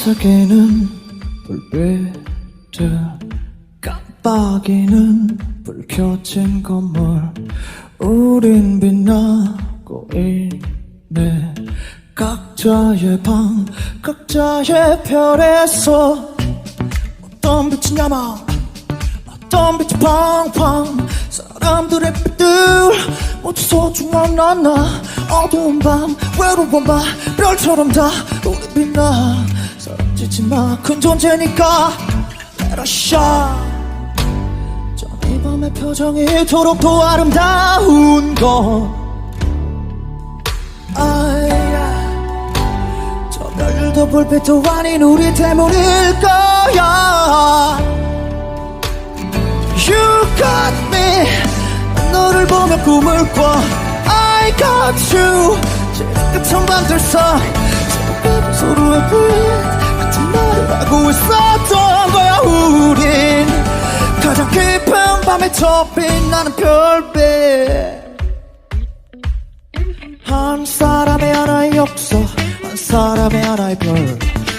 반짝이는 불빛들 깜빡이는 불 켜진 건물. 우린 빛나고 있네. 각자의 방 각자의 별에서 어떤 빛이 남아 어떤 빛이 팡팡. 사람들의 빛들 모두 소중한 나나. 어두운 밤 외로운 밤 별처럼 다 우리 빛나 사라지지 마큰 존재니까 shine 저이 밤의 표정이 이토록 더 아름다운 것 아야. 저 별들도 불빛도 아닌 우리 때문일 거야. You got me. 난 너를 보며 꿈을 꿔. I got you. 지금 같은 밤들 사이 서로의 빛 같은 말을 하고 있었던 거야 우린. 가장 깊은 밤에 더 빛나는 별빛. 한 사람의 하나의 역사 한 사람의 하나의 별.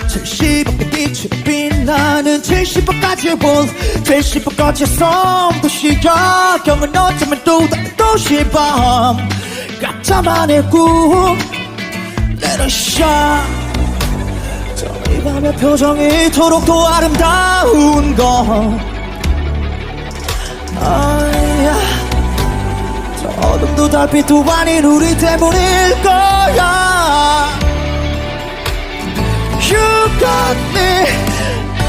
70억의 빛이 빛나는 70억까지의 원 70억까지의 섬 도시 야 경은 어쩌면 또 다른 도시밤. 각자만의 꿈. Let us shine. 저 이 밤의 표정이 이토록 더 아름다운 것 아야 저 어둠도 달빛도 아닌 우리 때문일 거야. You got me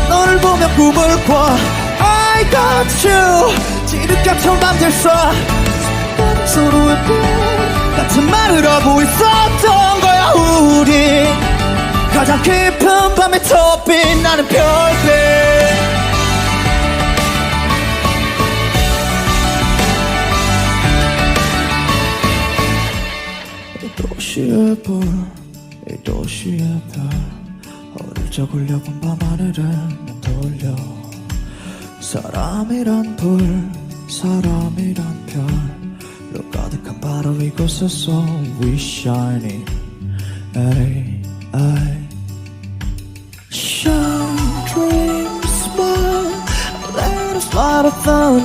너를 보며 꿈을 꿔. I got you. 지름 같은 밤들 써. 서로의 꿈 같은 말을 하고 우리 가장 깊은 밤에 더 빛나는 별빛 이 도시의 불, 이 도시의 별. 어릴 적 흘려본 밤하늘을 떠올려. 사람이란 불, 사람이란 별로 가득한 바로 이곳에서 We shining 에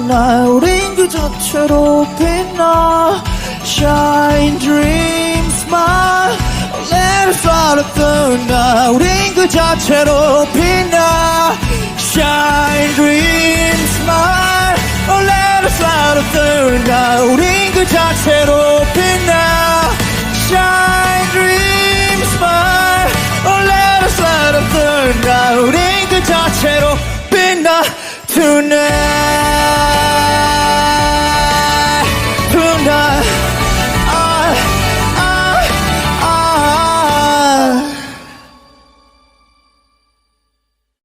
나 우린 그 자체로 빛나. Shine dream smile. Let us out of the night 우린 그 자체로 빛나. Shine dream smile. Oh, let us out of the night 우린 그 자체로 빛나. Shine dream smile. Oh, let us out of the night 우린 그 자체로 빛나. Tonight